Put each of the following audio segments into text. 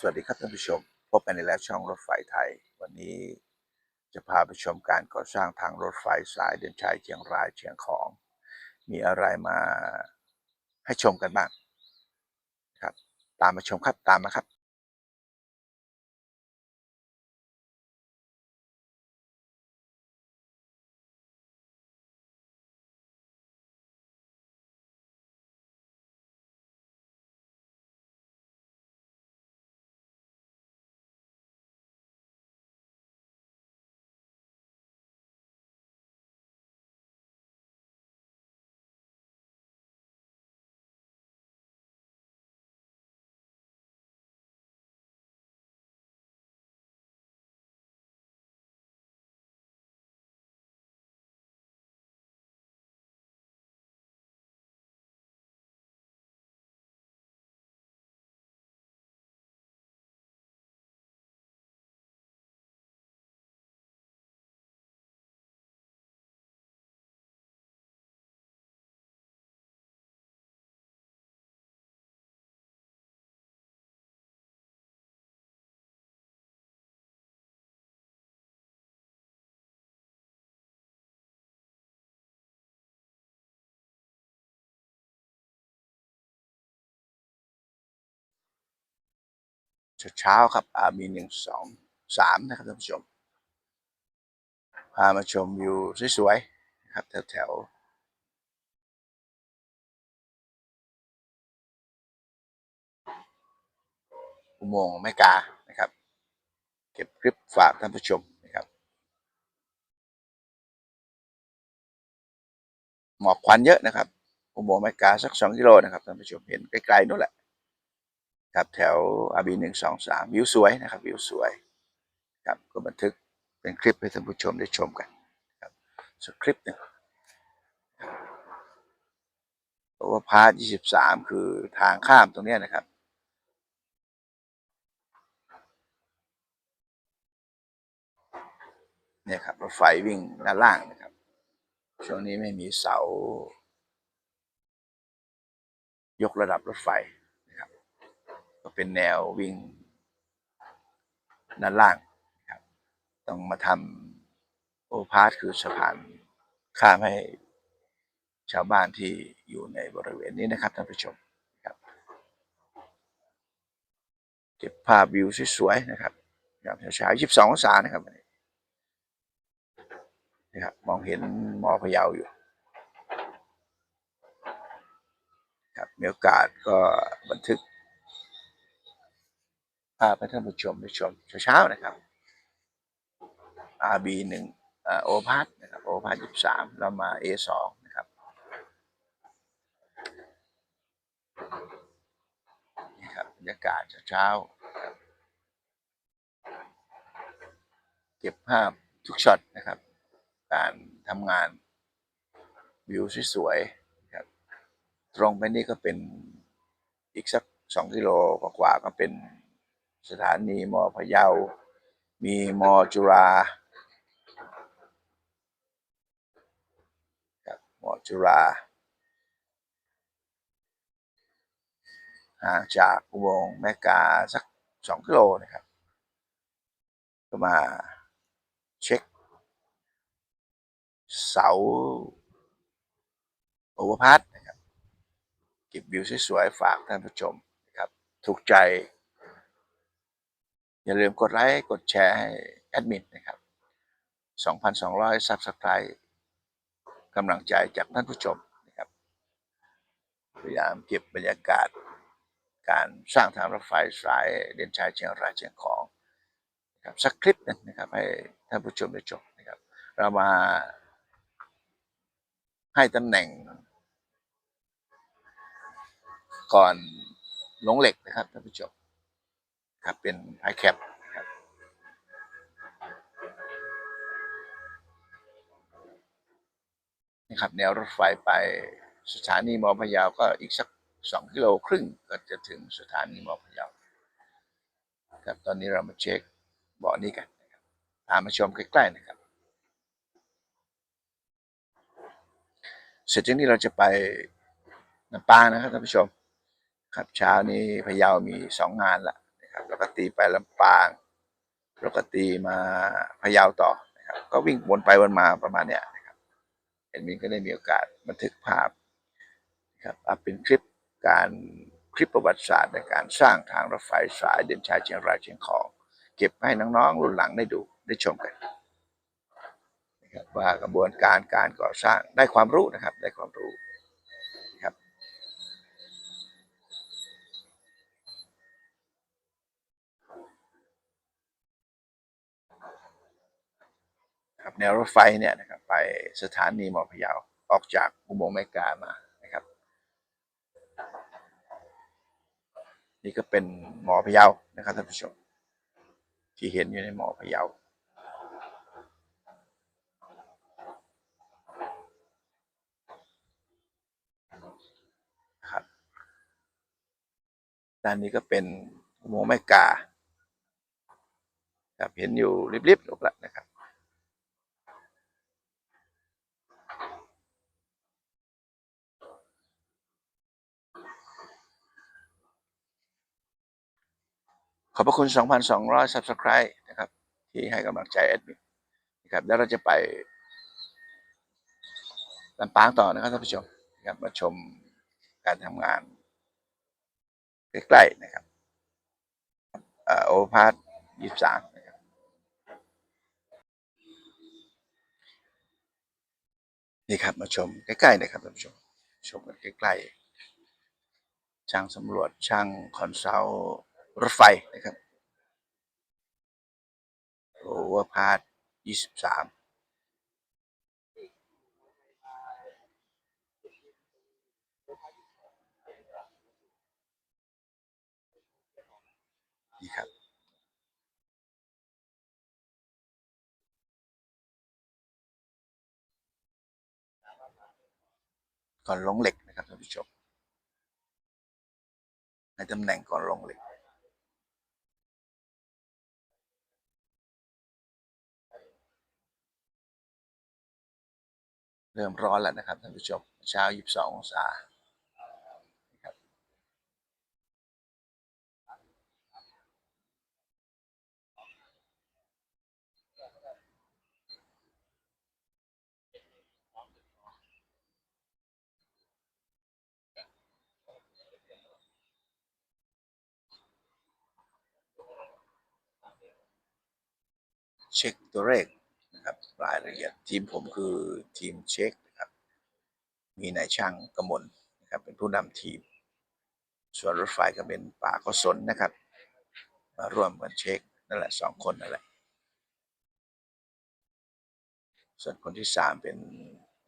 สวัสดีครับท่านผู้ชม พบกันในแล้วช่องรถไฟไทย วันนี้จะพาไปชมการก่อสร้างทางรถไฟสายเดินชายเชียงรายเชียงของ มีอะไรมาให้ชมกันบ้างครับ ตามมาชมครับตามมาครับ เช้าครับอามีหนึ่งสองสามนะครับท่านผู้ชมพามาชมวิวสวยๆนะครับแถวแถวๆอุโมงค์แม่กานะครับ เก็บคลิปฝากท่านผู้ชมนะครับหมอกควันเยอะนะครับอุโมงค์แม่กาสักสองกิโลนะครับท่านผู้ชมเห็นไกลๆนู่นแหละ ครับแถวอาบีหนึ่งสองสามวิวสวยนะครับวิวสวยครับก็บันทึกเป็นคลิปให้ท่านผู้ชมได้ชมกันครับสักคลิปหนึ่งเพราะว่าพาร์ทยี่สิบสามคือทางข้ามตรงนี้นะครับเนี่ยครับรถไฟวิ่งด้านล่างนะครับ ช่วงนี้ไม่มีเสา ยกระดับรถไฟ ก็เป็นแนววิ่งด้านล่างครับ ต้องมาทำโอพาสคือสะพานข้ามให้ชาวบ้านที่อยู่ในบริเวณนี้นะครับท่านผู้ชมครับเก็บภาพวิวสวยๆนะครับครับเช้าๆ22องศานะครับนนี้นะครับมองเห็นมอพะเยาอยู่ครับมีโอกาสก็บันทึก ภาพให้ท่านผู้ชมได้ชมเช้าๆนะครับ RB หนึ่งโอพาสนะครับโอพาสยี่สามเรามา A สองนะครับ นี่ครับบรรยากาศเช้าๆครับเก็บภาพทุกช็อตนะครับ การทำงานวิวสวยๆครับตรงไปนี่ก็เป็นอีกสักสองกิโลกว่าๆก็เป็น สถานีมอพะเยา มีมอจุฬาครับมอจุฬาห่างจากอุโมงค์แม่กาสักสองกิโลนะครับ ก็มาเช็ค เสาโอเวอร์พาสนะครับ เก็บวิวสวยๆฝากท่านผู้ชมนะครับ ถูกใจ อย่าลืมกดไลค์กดแชร์ให้แอดมินนะครับ 2,200 Subscribe กำลังใจจากท่านผู้ชมนะครับพยายามเก็บบรรยากาศ การสร้างทางรถไฟสายเดินชายเชียงรายเชียงของนะครับสักคลิปนึงนะครับ ให้ท่านผู้ชมได้ชมนะครับ เรามาให้ตำแหน่ง ก่อนลงเหล็กนะครับท่านผู้ชม ครับเป็นไฮแคปครับนี่ครับแนวรถไฟไปสถานีมอพะเยาก็อีกสักสองกิโลครึ่งก็จะถึงสถานีมอพะเยาครับตอนนี้เรามาเช็คเบาะนี้กันนะครับพามาชมใกล้ๆนะครับ เสร็จจากนี้เราจะไปลำปางนะครับท่านผู้ชม ครับเช้านี้พะเยามีสองงานละ แล้วก็ตีไปลำปางแล้วก็ตีมาพะเยาต่อนะครับ ก็วิ่งวนไปวนมาประมาณเนี้ยนะครับแอดมินก็ได้มีโอกาสบันทึกภาพนะครับเป็นคลิปการคลิปประวัติศาสตร์ในการสร้างทางรถไฟสายเด่นชัยเชียงรายเชียงของ เก็บให้น้องๆรุ่นหลังได้ดูได้ชมกันนะครับว่ากระบวนการการก่อสร้างได้ความรู้นะครับได้ความรู้นะครับ ครับแนวรถไฟเนี่ยนะครับไปสถานีหมอพยาวออกจากอุโมงค์แมกามานะครับ นี่ก็เป็นหมอพยาวนะครับท่านผู้ชมที่เห็นอยู่ในหมอพยาวครับด้านนี้ก็เป็นอุโมงค์แมกาครับเห็นอยู่ริบๆลงแล้วนะครับ ขอบ พระคุณ 2,200 Subscribe นะครับ ที่ให้กำลังใจแอดมินนะครับแล้วเราจะไปลำปางต่อนะครับท่านผู้ชมนะครับมาชมการทำงานใกล้ๆนะครับโอพาร์ทยี่สามนะครับนี่ครับมาชมใกล้ๆนะครับท่านผู้ชมชมกันใกล้ๆช่างสำรวจช่างคอนซัลท์ รถไฟนะครับโอเวอร์พาร์ทยี่สิบสามนี่ครับก่อนลงเหล็กนะครับท่านผู้ชมในตำแหน่งก่อนลงเหล็ก เริ่มร้อนแล้วนะครับท่านผู้ชมเช้า 22 องศานะครับเช็คตัวเลข นะครับ รายละเอียดทีมผมคือทีมเช็คนะครับมีนายช่างกมลนะครับเป็นผู้นำทีม ส่วนรถไฟก็เป็นป่าก็สนนะครับมาร่วมกันเช็คนั่นแหละสองคนนั่นแหละส่วนคนที่สามเป็น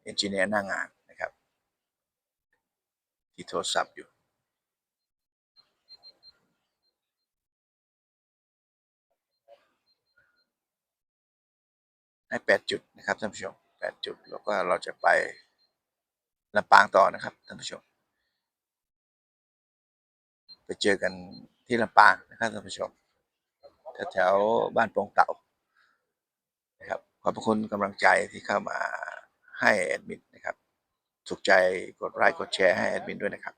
เอนจิเนียร์หน้างานนะครับ ที่โทรศัพท์อยู่ ให้แปดจุดนะครับท่านผู้ชมแปดจุดแล้วก็เราจะไปลำปางต่อนะครับท่านผู้ชม ไปเจอกันที่ลำปางนะครับท่านผู้ชมแถวบ้านโปงเต่านะครับขอบพระคุณกำลังใจที่เข้ามาให้แอดมินนะครับ ถูกใจกดไลค์กดแชร์ให้แอดมินด้วยนะครับ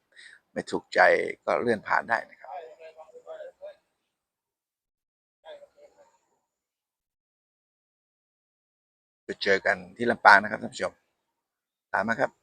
ไม่ถูกใจก็เลื่อนผ่านได้นะครับ เจอกันที่ลำปางนะครับท่านผู้ชม ตามมาครับ